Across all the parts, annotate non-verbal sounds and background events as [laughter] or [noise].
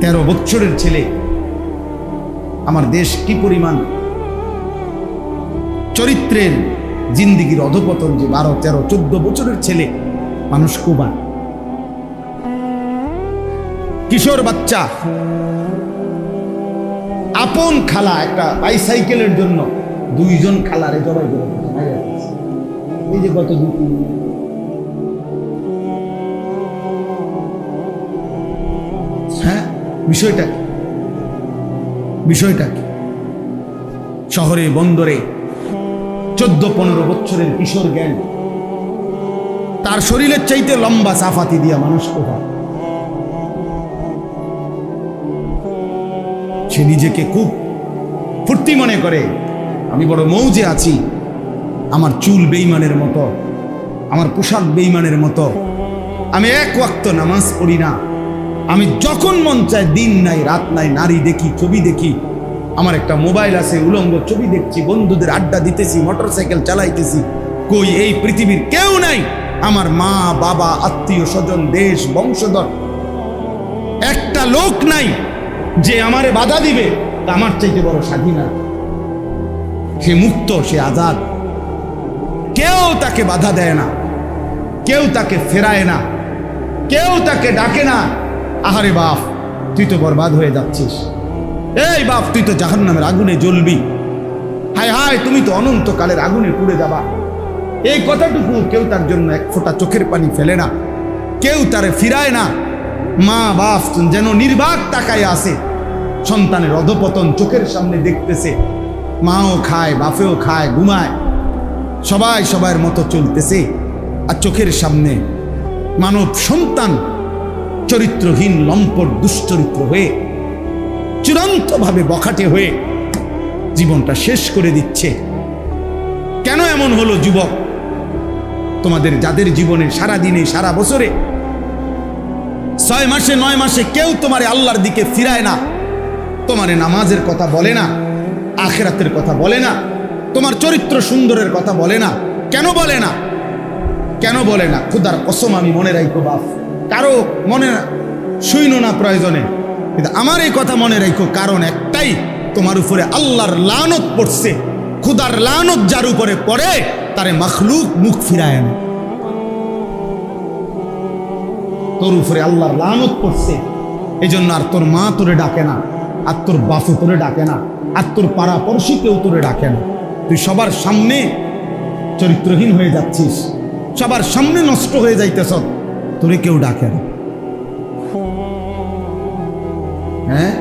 তেরো বৎসরের ছেলে। আমার দেশ কি পরিমাণ? চরিত্রের জিন্দিগির অধপতন যে বারো, তেরো, চোদ্দ বছরের ছেলে, মানুষ কুবা। কিশোর বাচ্চা। আপন খালা একটা বাইসাইকেলের জন্য দুইজন খালারে জবাই করে। এই যে গত দুই বিষয়টা কি? বিষয়টা কি? শহরে, বন্দরে চোদ্দ পনেরো বছরের কিশোর জ্ঞান। তার শরীরের চাইতে লম্বা সাফাতি দিয়া মানুষ কোথায় সে নিজেকে খুব ফুর্তি মনে করে, আমি বড় মৌজে আছি। আমার চুল বেইমানের মতো, আমার পোশাক বেইমানের মতো। আমি এক ওয়াক্ত নামাজ পড়ি না। আমি যখন মন চায় দিন নাই, রাত নাই, নারী দেখি, ছবি দেখি, আমার একটা মোবাইল আছে, উলঙ্গ ছবি দেখছি, বন্ধুদের আড্ডা দিতেছি, মোটরসাইকেল চালাইতেছি, কই এই পৃথিবীর কেউ নাই, আমার মা, বাবা, আত্মীয় স্বজন, দেশ, বংশধর, একটা লোক নাই যে আমারে বাধা দিবে আমার চাইতে বড় স্বাধীন। সে মুক্ত, সে আজাদ কেউ তাকে বাধা দেয় না, কেউ তাকে ফেরায় না, কেউ তাকে ডাকে না আহারে বাপ, তুই তো বরবাদ হয়ে যাচ্ছিস। এই বাপ, তুই তো জাহান নামের আগুনে জ্বলবি। হায় হায়, তুমি তো অনন্তকালের আগুনে পুড়ে যাবা। এই কথাটুকু কেউ তার জন্য এক ফোঁটা চোখের পানি ফেলে না। কেউ তারে ফিরায় না। মা বাপ যেন নির্বাক তাকায় আসে সন্তানের অধপতন চোখের সামনে দেখতেছে। মাও খায়, বাপেও খায়, ঘুমায়। সবাই সবার মতো চলতেছে। আর চোখের সামনে মানব সন্তান চরিত্রহীন লম্পট দুশ্চরিত্র হয়ে, চূড়ান্তভাবে বখাটে হয়ে জীবনটা শেষ করে দিচ্ছে। কেন এমন হলো যুবক? তোমাদের যাদের জীবনে সারা দিনে, সারা বছরে ছয় মাসে, নয় মাসে কেউ তোমারে আল্লাহর দিকে ফিরায় না, তোমারে নামাজের কথা বলে না, আখেরাতের কথা বলে না, তোমার চরিত্র সুন্দরের কথা বলে না, কেন বলে না? কেন বলে না? খুদার কসম আমি মনে রাখব, বাপ। কারও মনে শুইনো না প্রয়োজনে। কিন্তু আমার এই কথা মনে রাখো, কারণ একটাই, তোমার উপরে আল্লাহর লানত পড়ছে। খুদার লানত যার উপরে পড়ে, তারে মখলুক মুখ ফিরায় না তোর উপরে আল্লাহর লানত পড়ছে এই জন্য আর তোর মা তোরে ডাকে না, আর তোর বাপু তোরে ডাকে না, আর তোর পাড়া পড়শি কেউ তোরে ডাকে না। তুই সবার সামনে চরিত্রহীন হয়ে যাচ্ছিস, সবার সামনে নষ্ট হয়ে যাইতেছ। তোরে কেউ ডাকে না। হ্যাঁ?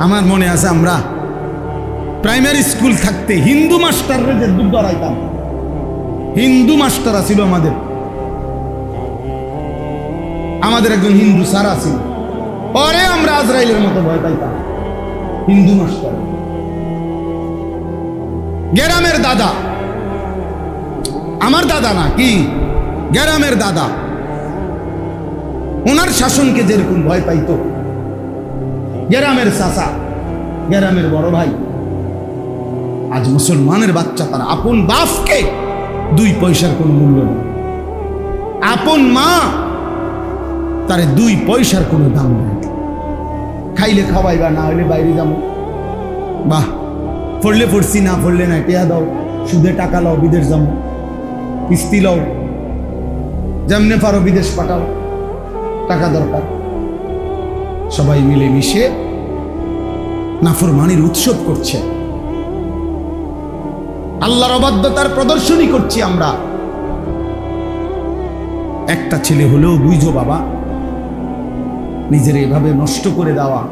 আমার মনে আছে আমরা প্রাইমারি স্কুল থাকতে হিন্দু মাস্টাররা যে দুধ ধরাইতাম হিন্দু মাস্টার ছিল আমাদের। আমাদের একজন হিন্দু স্যার আছিল। পরে আমরা আজরাইলের মতো ভয় পাইতাম। হিন্দু মাস্টার। গ্রামের দাদা। আমার দাদা না, কি? গ্রামের দাদা। ওনার শাসনকে যেরকম ভয় পাইতো। গ্রামের চাচা গ্রামের বড় ভাই। আজ মুসলমানের বাচ্চা, তার আপন বাপকে দুই পয়সার কোনো মূল্য নেই। আপন মা, তার দুই পয়সার কোনো দাম নেই। খাইলে খাওয়াই বা না হলে বাইরে যাব। বাহ পড়লে পড়ছি না পড়লে না টেয়া দাও। সুদে টাকা লাও, বিদেশ যাব। কিস্তি লও যেমনে পারো বিদেশ পাঠাও। টাকা দরকার। সবাই মিলে মিশে নাফরমানির উৎসব করছে। আল্লাহর অবাধ্যতার প্রদর্শনী করছি আমরা। একটা ছেলে হলেও বুঝো বাবা, নিজের এভাবে নষ্ট করে দেওয়া,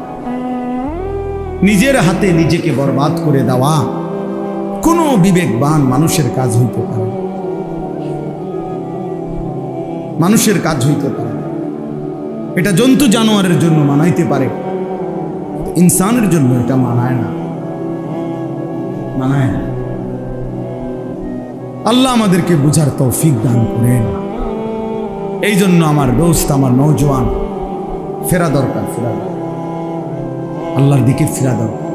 নিজের হাতে নিজেকে বরবাদ করে দেওয়া, কোনো বিবেকবান মানুষের কাজ হইতে পারে। মানুষের কাজ হইতে পারে। এটা জন্তু জানোয়ারের জন্য মানাইতে পারে। ইনসানের জন্য এটা মানায় না। মানায় না। আল্লাহ আমাদেরকে বুঝার তৌফিক দান করেন। এই জন্য আমার দোস্ত, আমার নৌজওয়ান ফেরা দরকার, ফেরা। আল্লাহর দিকে ফেরা দরকার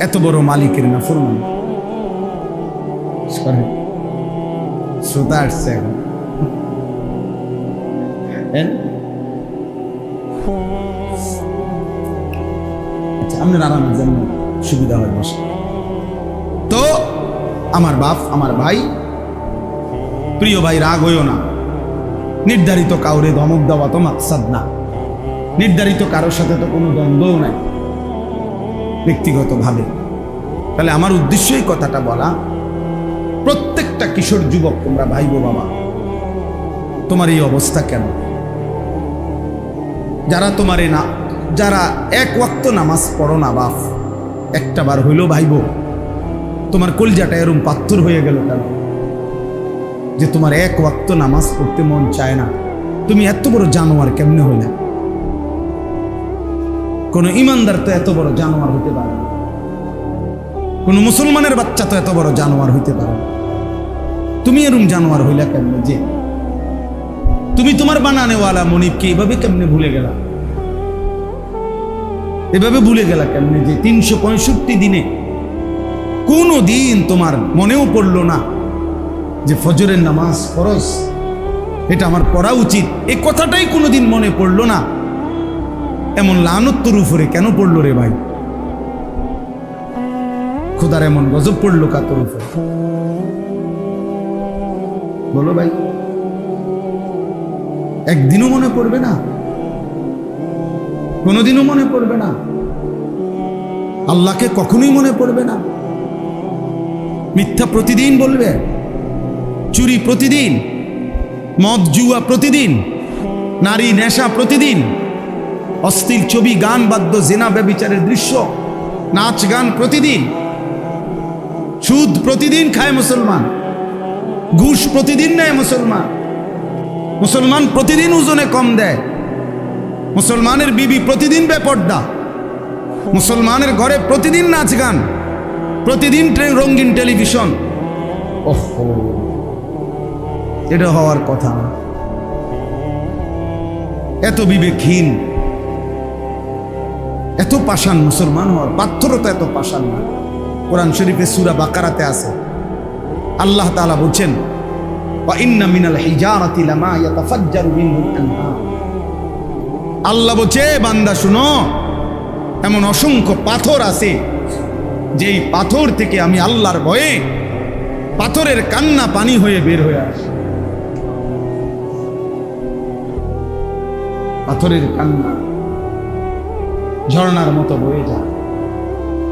এত বড় মালিকের না ফরমান শ্রোতা আসছে এখন। হ্যাঁ? আচ্ছা আপনার আরামের সুবিধা হয়, বসে। তো আমার বাপ, আমার ভাই, প্রিয় ভাই, রাগ হইও না। নির্ধারিত কাউরে ধমক দেওয়া তো মাকসাদ না। নির্ধারিত কারোর সাথে তো কোনো দ্বন্দ্বও নাই। ব্যক্তিগতভাবে। তাহলে আমার উদ্দেশ্যই কথাটা বলা, প্রত্যেকটা কিশোর যুবক, তোমরা ভাইবো বাবা, তোমার এই অবস্থা কেন? যারা তোমারে না, যারা এক ওয়াক্ত নামাজ পড়ো না, বাপ। একটা বার হইল ভাইবো, তোমার কলজাটা এরম পাথর হয়ে গেল কেন? যে তোমার এক ওয়াক্ত নামাজ পড়তে মন চায় না। তুমি এত বড় জানোয়ার কেমনে হইলে? কোন ইমানদার তো এত বড় জানোয়ার হতে পারে কোন মুসলমানের বাচ্চা তো এত বড় জানোয়ার হইতে পারে তুমি এরম জানোয়ার হইলা কেমনে যে তুমি তোমার বানানেওয়ালা মনিবকে এভাবে কেমনে ভুলে গেলা? এভাবে ভুলে গেলা কেমনে যে তিনশো পঁয়ষট্টি দিনে কোনো দিন তোমার মনেও পড়ল না যে ফজরের নামাজ ফরজ? এটা আমার পড়া উচিত। এই কথাটাই কোনোদিন মনে পড়ল না। এমন লানত্তর উপরে কেন পড়ল রে ভাই? খোদার এমন গজব পড়ল কাতর উপরে? বলো ভাই। একদিনও মনে পড়বে না। কোনোদিনও মনে পড়বে না। আল্লাহকে কখনোই মনে পড়বে না। মিথ্যা প্রতিদিন বলবে। চুরি প্রতিদিন। মদ জুয়া প্রতিদিন। নারী নেশা প্রতিদিন। অস্থির ছবি, গান, বাদ্য, জেনা, ব্যবিচারের দৃশ্য, নাচ, গান প্রতিদিন। সুদ প্রতিদিন খায় মুসলমান। ঘুষ প্রতিদিন নেয় মুসলমান। মুসলমান প্রতিদিন ওজনে কম দেয়। মুসলমানের বিবি প্রতিদিন বেপর্দা। মুসলমানের ঘরে প্রতিদিন নাচ গান। প্রতিদিন টে- রঙিন টেলিভিশন। এটা হওয়ার কথা এত বিবেকহীন। এত পাষাণ মুসলমান হওয়ার পাথরতা এত পাষাণ না। কোরআন শরীফে সুরা বাকারাতে আছে। আল্লাহ তাআলা বলছেন আল্লাহ বলছে বান্দা, শুনো, এমন অসংখ্য পাথর আছে, যেই পাথর থেকে আমি আল্লাহর ভয়ে পাথরের কান্না পানি হয়ে বের হয়ে আসে। পাথরের কান্না ঝর্ণার মতো বয়ে যায়।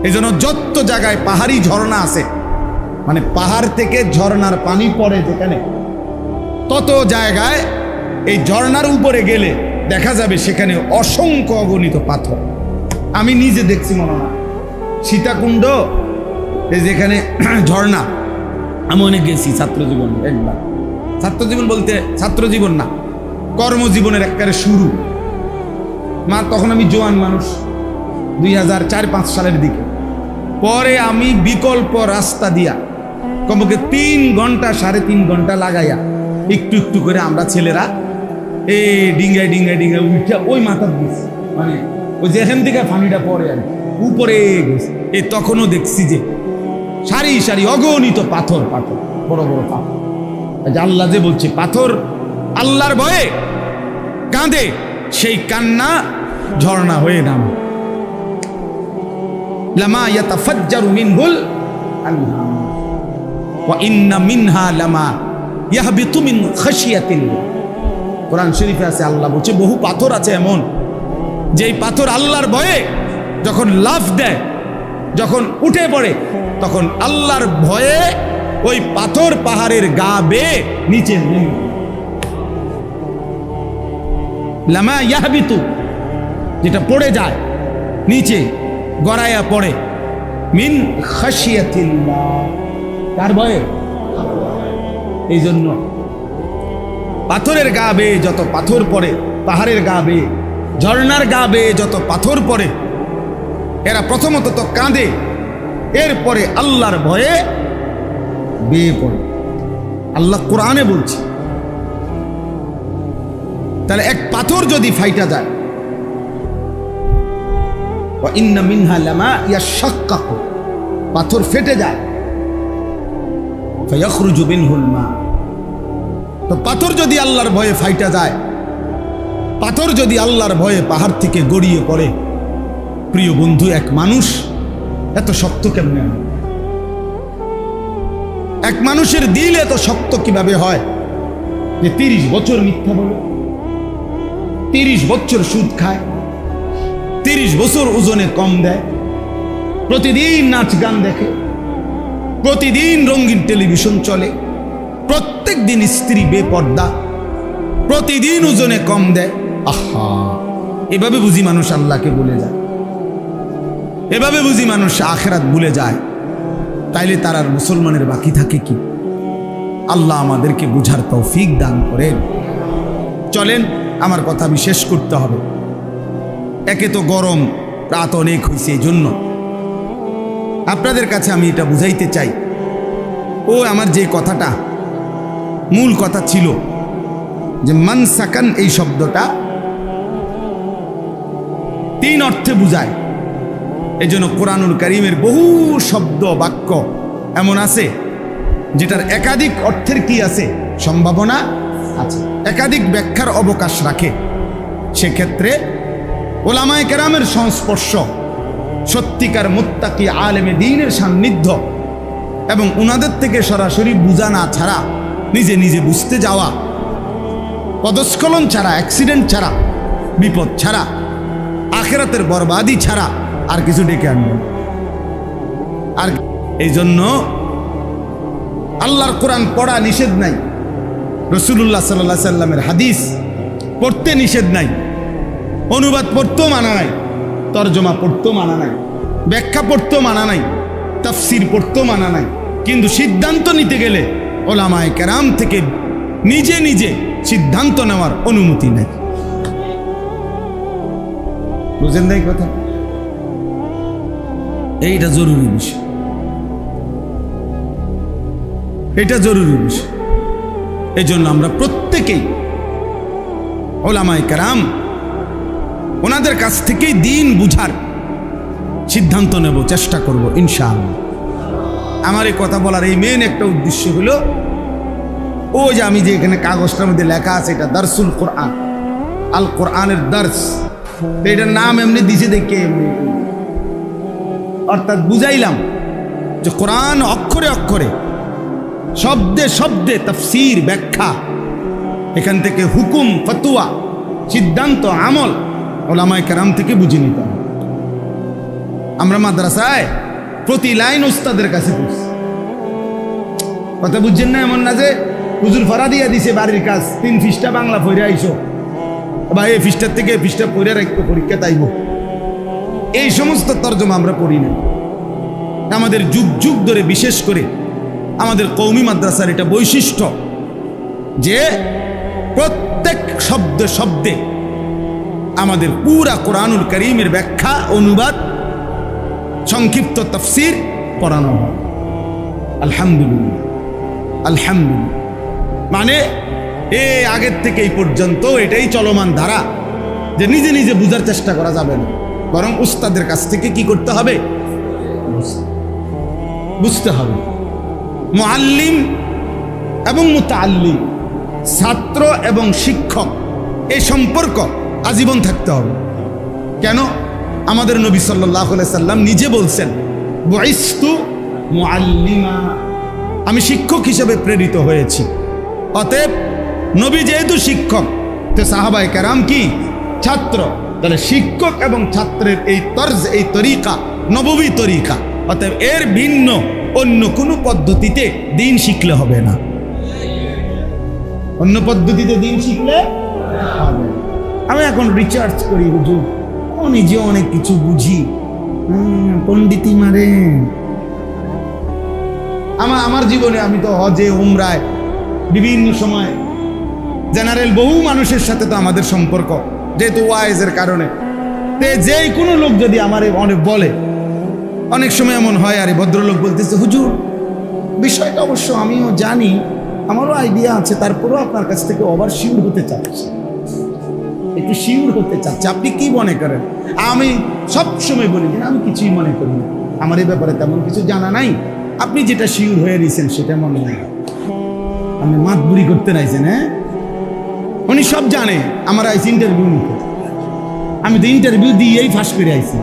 এই জন্য যত জায়গায় পাহাড়ি ঝর্ণা আছে মানে পাহাড় থেকে ঝর্ণার পানি পড়ে যেখানে তত জায়গায় এই ঝর্ণার উপরে গেলে দেখা যাবে সেখানে অসংখ্য অগণিত পাথর। আমি নিজে দেখছি মনে হয়। সীতাকুণ্ড যেখানে [clears throat] ঝর্ণা। আমি অনেক গেছি ছাত্র জীবন একবার। ছাত্র জীবন বলতে ছাত্র জীবন না, কর্মজীবনের একবারে শুরু। মা, তখন আমি জোয়ান মানুষ, দুই হাজার চার পাঁচ সালের দিকে। পরে আমি বিকল্প রাস্তা দিয়া কমপক্ষে তিন ঘণ্টা সাড়ে তিন ঘণ্টা লাগাইয়া একটু একটু করে আমরা ছেলেরা এ ডিঙ্গায় ডিঙ্গায় ডিঙ্গায় উঠা ওই মাথার দিচ্ছি মানে ওই যেখান থেকে পানিটা পড়ে আর উপরে গেছে এ তখনও দেখছি যে সারি সারি অগণিত পাথর পাথর, বড় বড় পাথর। আল্লাহ যে বলছে, পাথর আল্লাহর ভয়ে কাঁদে, সেই কান্না ঝর্ণা হয়ে নাম। লামা ইয়াতাফাজ্জারু মিনহুল আনহার ওয়া ইন্না মিনহা লামা ইয়াহবিতু মিন খাশিয়াতিল্লাহ। কোরআন শরীফে আছে, আল্লাহ বলছে, বহু পাথর আছে এমন, যেই পাথর আল্লাহর ভয়ে যখন লাফ দেয়, যখন উঠে পড়ে, তখন আল্লাহর ভয়ে ওই পাথর পাহাড়ের গা বেয়ে নিচে লামা ইয়াহবিতু, যেটা পড়ে যায়, নিচে গড়াইয়া পড়ে, মিন খাসিয়াতিল্লাহ কার ভয়ে? এই জন্য পাথরের গা বেয়ে যত পাথর পড়ে, পাহাড়ের গা বেয়ে, ঝর্ণার গা বেয়ে যত পাথর পড়ে, এরা প্রথমত তো কাঁদে, এরপরে আল্লাহর ভয়ে বেয়ে পড়ে। আল্লাহ কোরআনে বলছে, তাহলে এক পাথর যদি ফাইটা যায় পাথর ফেটে যায় তো পাথর যদি আল্লাহর ভয়ে ফাইটা যায়, পাথর যদি আল্লাহর ভয়ে পাহাড় থেকে গড়িয়ে পড়ে, প্রিয় বন্ধু, এক মানুষ এত শক্ত কেমনে এক মানুষের দিল এত শক্ত কীভাবে হয়? যে তিরিশ বছর মিথ্যা বলে, তিরিশ বছর সুদ খায়, তিরিশ বছর ওজনে কম দেয়, প্রতিদিন নাচ গান দেখে প্রতিদিন রঙিন টেলিভিশন চলে। প্রত্যেক দিন স্ত্রী বেপর্দা। প্রতিদিন ওজনে কম দেয়। আহা! এভাবে বুঝি মানুষ আল্লাহকে বলে যায়। এভাবে বুঝি মানুষ আখেরাত ভুলে যায়। তাইলে তার আর মুসলমানের বাকি থাকে কি? আল্লাহ আমাদেরকে বুঝার তৌফিক দান করেন। চলেন, আমার কথা আমি শেষ করতে হবে। একে তো গরম, রাত অনেক হয়েছে এই জন্য আপনাদের কাছে আমি এটা বুঝাইতে চাই। ও আমার যে কথাটা, মূল কথা ছিল যে মান সাকান এই শব্দটা তিন অর্থে বুঝায়। এই জন্য কোরআনুল করিমের বহু শব্দ বাক্য এমন আছে, যেটার একাধিক অর্থের কি আছে? সম্ভাবনা আছে। একাধিক ব্যাখ্যার অবকাশ রাখে। সেক্ষেত্রে ওলামায় কেরামের সংস্পর্শ সত্যিকার মোত্তাকি আলেমে দিনের সান্নিধ্য এবং উনাদের থেকে সরাসরি বুঝা না ছাড়া, নিজে নিজে বুঝতে যাওয়া, পদস্খলন ছাড়া অ্যাক্সিডেন্ট ছাড়া, বিপদ ছাড়া, আখেরাতের বরবাদি ছাড়া আর কিছু ডেকে আনবেন আর এই জন্য আল্লাহর কোরআন পড়া নিষেধ নাই। রসুল্লাহ সাল্লাহ সাল্লামের হাদিস পড়তে নিষেধ নাই। অনুবাদ পড়তেও মানা নাই। তর্জমা পড়তেও মানা নাই, ব্যাখ্যা পড়তেও মানা নাই, তাফসির পড়তেও মানা নাই, কিন্তু সিদ্ধান্ত নিতে গেলে ওলামায় কেরাম থেকে নিজে নিজে সিদ্ধান্ত নেওয়ার অনুমতি নেই। বুঝেন না এই কথা? এইটা জরুরি বিষয়। এটা জরুরি বিষয়। জন্য আমরা প্রত্যেকেই ওলামায় কারাম ওনাদের কাছ থেকেই দিন বুঝার সিদ্ধান্ত নেব, চেষ্টা করব, ইনশাআল্লাহ। আমার এই কথা বলার এই মেন একটা উদ্দেশ্য হলো, ও যে আমি যে এখানে কাগজটার মধ্যে লেখা আছে, এটা দারসুল কোরআন। আল কোরআনের দার্স। এটার নাম এমনি দিছে দেখে এমনি। অর্থাৎ বুঝাইলাম যে কোরআন অক্ষরে অক্ষরে, শব্দে শব্দে তফসির, ব্যাখ্যা, এখান থেকে হুকুম, ফতুয়া, সিদ্ধান্ত, আমল ওলামায় কেরাম থেকে বুঝে নিতাম। আমরা মাদ্রাসায় প্রতি লাইন ওস্তাদের কাছে পড়ছি। কথা বুঝছেন না এমন না যে হুজুর ফরা দিয়া দিছে বাড়ির কাজ, তিন ফিসটা বাংলা ফইরে আইসো বা এই ফিসটার থেকে ফিসটা পড়ে রাখব পরীক্ষা তাইব। এই সমস্ত তর্জমা আমরা পড়ি না। আমাদের যুগ যুগ ধরে বিশেষ করে আমাদের কৌমি মাদ্রাসার এটা বৈশিষ্ট্য যে প্রত্যেক শব্দ শব্দে আমাদের পুরা কোরআনুল করিমের ব্যাখ্যা, অনুবাদ, সংক্ষিপ্ত তফসির পড়ানো হয়। আলহামদুলিল্লাহ। আলহামদুলিল্লাহ। মানে এ আগের থেকে এই পর্যন্ত এটাই চলমান ধারা যে নিজে নিজে বুঝার চেষ্টা করা যাবে না। বরং উস্তাদের কাছ থেকে কি করতে হবে? বুঝতে হবে। মুআল্লিম এবং মুতাল্লিম ছাত্র এবং শিক্ষক এই সম্পর্ক আজীবন থাকতে হবে। কেন? আমাদের নবী সাল্লাহ সাল্লাম নিজে বলছেন আমি শিক্ষক হিসেবে প্রেরিত হয়েছি। অতএব নবী যেহেতু শিক্ষক, তো সাহাবাই কেরাম কি? ছাত্র। তাহলে শিক্ষক এবং ছাত্রের এই তর্জ, এই তরিকা নববী তরিকা। অতএব এর ভিন্ন, অন্য কোনো পদ্ধতিতে দিন শিখলে হবে না। অন্য পদ্ধতিতে দিন শিখলে হবে। আমি এখন রিচার্জ করি হুজুর ও নিজে অনেক কিছু বুঝি। হুম, পণ্ডিতি মারে আমার আমার জীবনে আমি তো হজে উমরায় বিভিন্ন সময় জেনারেল বহু মানুষের সাথে তো আমাদের সম্পর্ক যেহেতু ওয়াইজের কারণে। তে যে কোনো লোক যদি আমার অনেক বলে অনেক সময় এমন হয় আরে ভদ্রলোক বলতেছে হুজুর বিষয়টা অবশ্য আমিও জানি আমারও আইডিয়া আছে তারপরেও আপনার কাছ থেকে ওভার শিওর হতে চাচ্ছি। একটু শিওর হতে চাচ্ছি আপনি কি মনে করেন? আমি সব সময় বলি যে আমি কিছুই মনে করি না। আমার এই ব্যাপারে তেমন কিছু জানা নাই। আপনি যেটা শিওর হয়ে রয়েছেন সেটা মনে হয় আপনি মাতবুরি করতে নাইছেন হ্যাঁ? উনি সব জানে, আমার আইসি ইন্টারভিউ নিতে। আমি তো ইন্টারভিউ দিয়েই ফাঁস করে আইছি।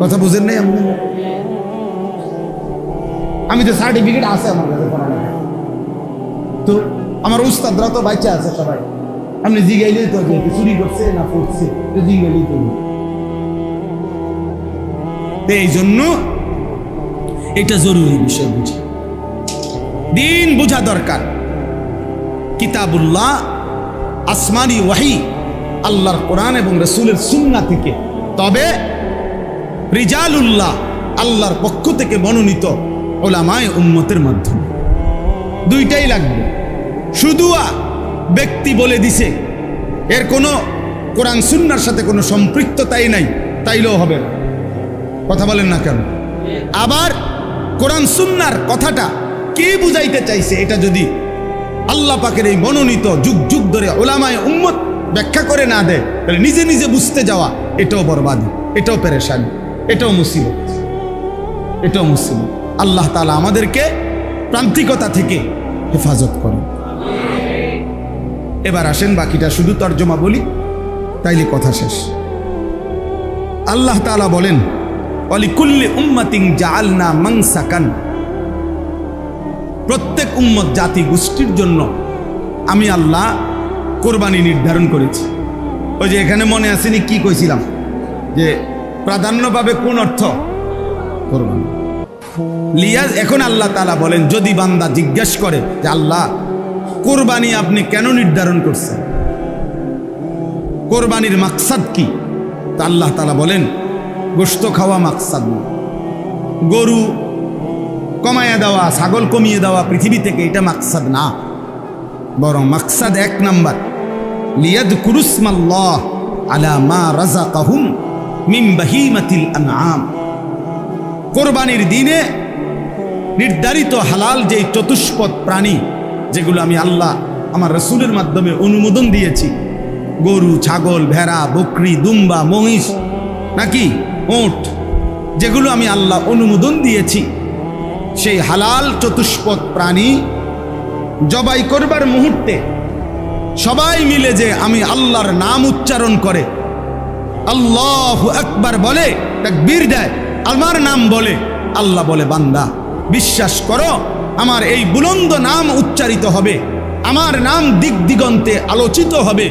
কথা বুঝেন নাই আপনি? আমি তো সার্টিফিকেট আছে আমার কাছে তো আমার উস্তাদরা তো বাচ্চা আছে সবাই। আপনি জিগাইলেই তো চুরি করছে না পড়ছে জিগাইলেই তো এই জন্য এটা জরুরি বিষয় বুঝা দিন বোঝা দরকার কিতাবুল্লাহ আসমানি ওয়াহি আল্লাহর কোরআন এবং রসুলের সুন্না থেকে তবে রিজালুল্লাহ আল্লাহর পক্ষ থেকে মনোনীত ওলামায় উম্মতের মাধ্যমে দুইটাই লাগবে শুধু আ, ব্যক্তি বলে দিছে। এর কোনো কোরআন সুন্নার সাথে কোনো সম্পৃক্ততাই নাই, তাইলেও হবে কথা বলেন না কেন? আবার কোরআন সুন্নার কথাটা কে বুঝাইতে চাইছে? এটা যদি আল্লাহ পাকের এই মনোনীত যুগ যুগ ধরে ওলামায় উম্মত ব্যাখ্যা করে না দেয়, তাহলে নিজে নিজে বুঝতে যাওয়া এটাও বরবাদ, এটাও পেরেশানি, এটাও মুসিবত এটাও মুসিবত। আল্লাহ তালা আমাদেরকে প্রান্তিকতা থেকে হেফাজত করুন। এবার আসেন বাকিটা শুধু তর্জমা বলি, তাইলে কথা শেষ। আল্লাহ তাআলা বলেন, অলিকুল্লি উম্মাতিং জাআলনা মানসাকান। প্রত্যেক উম্মত জাতি গোষ্ঠীর জন্য আমি আল্লাহ কোরবানি নির্ধারণ করেছি। ওই যে এখানে মনে আসেনি কি কইছিলাম? যে প্রাধান্য পাবে কোন অর্থ? কোরবানি। লিয়াজ, এখন আল্লাহ তালা বলেন, যদি বান্দা জিজ্ঞেস করে যে, আল্লাহ কোরবানি আপনি কেন নির্ধারণ করছেন? কোরবানির মাকসাদ কি? তা আল্লাহ তালা বলেন গোস্ত খাওয়া মাকসাদ গরু কমায়া দেওয়া, ছাগল কমিয়ে দেওয়া পৃথিবী থেকে এটা মাকসাদ না। বরং মাকসাদ এক নাম্বার। লিয়াদ কুরুসমাল্লাহ আলা মা রাজা কাহুম মিম বাহিমাতিল আনআম। কোরবানির দিনে নির্ধারিত হালাল যে চতুষ্পদ প্রাণী যেগুলো আমি আল্লাহ আমার রসুলের মাধ্যমে অনুমোদন দিয়েছি। গরু, ছাগল, ভেড়া, বকরি, দুম্বা, মহিষ, নাকি ওট, যেগুলো আমি আল্লাহ অনুমোদন দিয়েছি। সেই হালাল চতুষ্পদ প্রাণী জবাই করবার মুহূর্তে সবাই মিলে যে আমি আল্লাহর নাম উচ্চারণ করে, আল্লাহ একবার বলে এক বীর দেয়, আমার নাম বলে, আল্লাহ বলে, বান্দা, বিশ্বাস করো আমার এই বুলন্দ নাম উচ্চারিত হবে। আমার নাম দিক দিগন্তে আলোচিত হবে।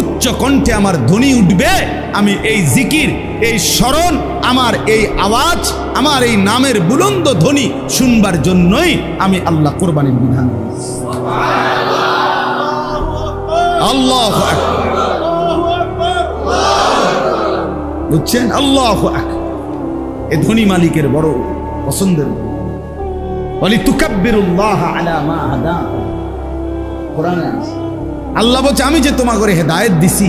উচ্চ কণ্ঠে আমার ধ্বনি উঠবে। আমি এই জিকির, এই স্মরণ, আমার এই আওয়াজ, আমার এই নামের বুলন্দ ধ্বনি শুনবার জন্যই আমি আল্লাহ কোরবানির বিধান। আল্লাহ বুঝছেন? আল্লাহ এ ধনী মালিকের বড় পছন্দের মা আল্লাহ বলছে, আমি যে তোমাকে করে হেদায়েত দিছি,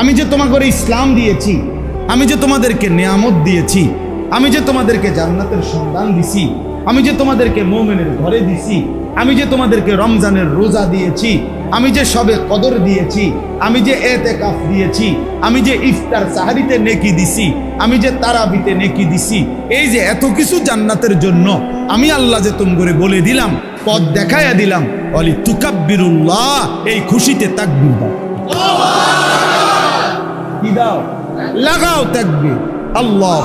আমি যে তোমাকে করে ইসলাম দিয়েছি, আমি যে তোমাদেরকে নিয়ামত দিয়েছি, আমি যে তোমাদেরকে জান্নাতের সন্ধান দিছি, আমি যে তোমাদেরকে মোমেনের ঘরে দিছি, আমি যে তোমাদেরকে রমজানের রোজা দিয়েছি আমি যে সবে কদর দিয়েছি, আমি যে এতে কাফ দিয়েছি, আমি যে ইফতার সাহারিতে নেকি দিছি, আমি যে তারাবিতে নেকি দিছি, এই যে এত কিছু জান্নাতের জন্য আমি আল্লাহ যে তুম করে বলে দিলাম, পথ দেখাইয়া দিলাম, অলি তুকাব্বিরুল্লাহ, এই খুশিতে তাকবির দাও। কি দাও? লাগাও তাকবির। আল্লাহ